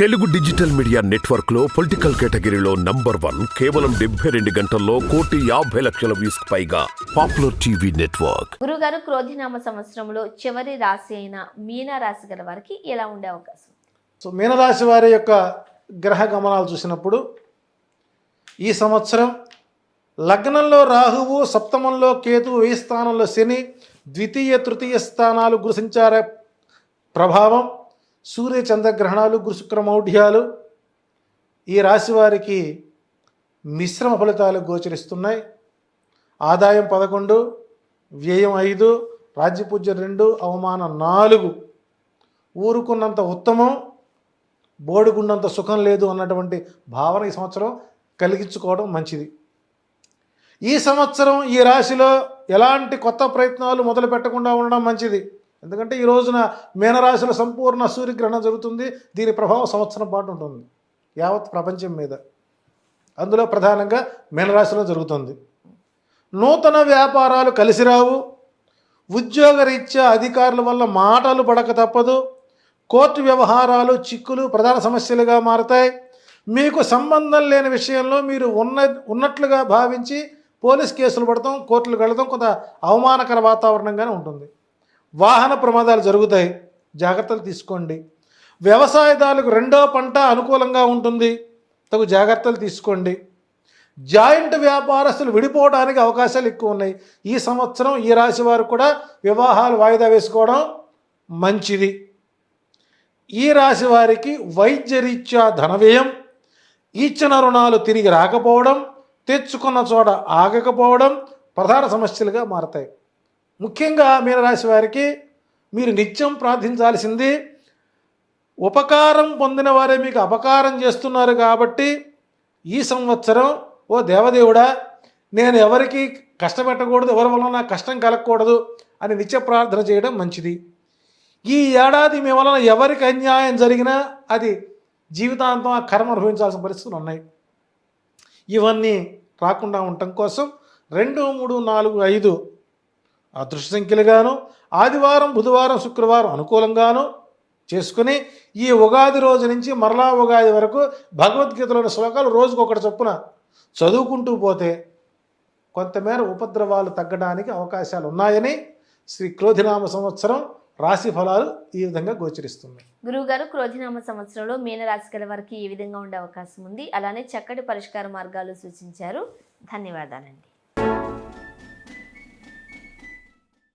Telugu digital media నెట్వర్క్లో political కేటగిరీలో number one కేవలం డెబ్బై రెండు గంటల్లో కోటి యాభై లక్షల వ్యూస్ పైగా పాపులర్ టీవీ నెట్వర్క్. గురుగారు క్రోధినామ సంవత్సరంలో చివరి రాశి అయిన మీన రాశి గల వారికి ఎలా ఉండే అవకాశం? సో మీనరాశి వారి యొక్క గ్రహ గమనాలు చూసినప్పుడు ఈ సంవత్సరం లగ్నంలో రాహువు సప్తమంలో కేతువు వెయ్యి స్థానంలో శని ద్వితీయ తృతీయ స్థానాలు గురు సంచార ప్రభావం. సూర్య చంద్రగ్రహణాలు గురుశుక్రమౌఢ్యాలు ఈ రాశి వారికి మిశ్రమ ఫలితాలు గోచరిస్తున్నాయి. ఆదాయం పదకొండు వ్యయం ఐదు రాజ్యపూజ రెండు అవమానం నాలుగు. ఊరుకున్నంత ఉత్తమం బోడుకున్నంత సుఖం లేదు అన్నటువంటి భావన ఈ సంవత్సరం కలిగించుకోవడం మంచిది. ఈ సంవత్సరం ఈ రాశిలో ఎలాంటి కొత్త ప్రయత్నాలు మొదలు పెట్టకుండా ఉండడం మంచిది. ఎందుకంటే ఈ రోజున మీనరాశిలో సంపూర్ణ సూర్యగ్రహణం జరుగుతుంది. దీని ప్రభావం సంవత్సరం పాటు ఉంటుంది. యావత్ ప్రపంచం మీద. అందులో ప్రధానంగా మీనరాశిలో జరుగుతుంది. నూతన వ్యాపారాలు కలిసి రావు. ఉద్యోగరీత్యా అధికారుల వల్ల మాటలు పడక తప్పదు. కోర్టు వ్యవహారాలు చిక్కులు ప్రధాన సమస్యలుగా మారతాయి. మీకు సంబంధం లేని విషయంలో మీరు ఉన్న ఉన్నట్లుగా భావించి పోలీస్ కేసులు పడతాం కోర్టులకు వెళదాం కొంత అవమానకర వాతావరణంగానే ఉంటుంది. వాహన ప్రమాదాలు జరుగుతాయి. జాగ్రత్తలు తీసుకోండి. వ్యవసాయదారులకు రెండో పంట అనుకూలంగా ఉంటుంది. తగు జాగ్రత్తలు తీసుకోండి. జాయింట్ వ్యాపారస్తులు విడిపోవడానికి అవకాశాలు ఎక్కువ ఉన్నాయి. ఈ సంవత్సరం ఈ రాశి వారు కూడా వివాహాలు వాయిదా వేసుకోవడం మంచిది. ఈ రాశి వారికి వైద్యరీత్యా ధనవ్యయం ఇచ్చిన రుణాలు తిరిగి రాకపోవడం తెచ్చుకున్న చోట ఆగకపోవడం ప్రధాన సమస్యలుగా మారతాయి. ముఖ్యంగా మీనరాశి వారికి మీరు నిత్యం ప్రార్థించాల్సింది ఉపకారం పొందిన వారే మీకు అపకారం చేస్తున్నారు కాబట్టి ఈ సంవత్సరం ఓ దేవదేవుడా నేను ఎవరికి కష్టపెట్టకూడదు ఎవరి వల్ల నాకు కష్టం కలగకూడదు అని నిత్య ప్రార్థన చేయడం మంచిది. ఈ ఏడాది మీ వలన ఎవరికి అన్యాయం జరిగినా అది జీవితాంతం ఆ కర్మ అనుభవించాల్సిన పరిస్థితులు ఉన్నాయి. ఇవన్నీ రాకుండా ఉండటం కోసం రెండు మూడు నాలుగు ఐదు అదృష్టసంఖ్యలుగాను ఆదివారం బుధవారం శుక్రవారం అనుకూలంగాను చేసుకుని ఈ ఉగాది రోజు నుంచి మరలా ఉగాది వరకు భగవద్గీతలోని శ్లోకాలు రోజుకొకటి చొప్పున చదువుకుంటూ పోతే కొంతమేర ఉపద్రవాలు తగ్గడానికి అవకాశాలు ఉన్నాయని శ్రీ క్రోధినామ సంవత్సరం రాశి ఫలాలు ఈ విధంగా గోచరిస్తున్నాయి. గురువుగారు క్రోధినామ సంవత్సరంలో మీనరాశి గల వారికి ఈ విధంగా ఉండే అవకాశం ఉంది. అలానే చక్కటి పరిష్కార మార్గాలు సూచించారు. ధన్యవాదాలండి.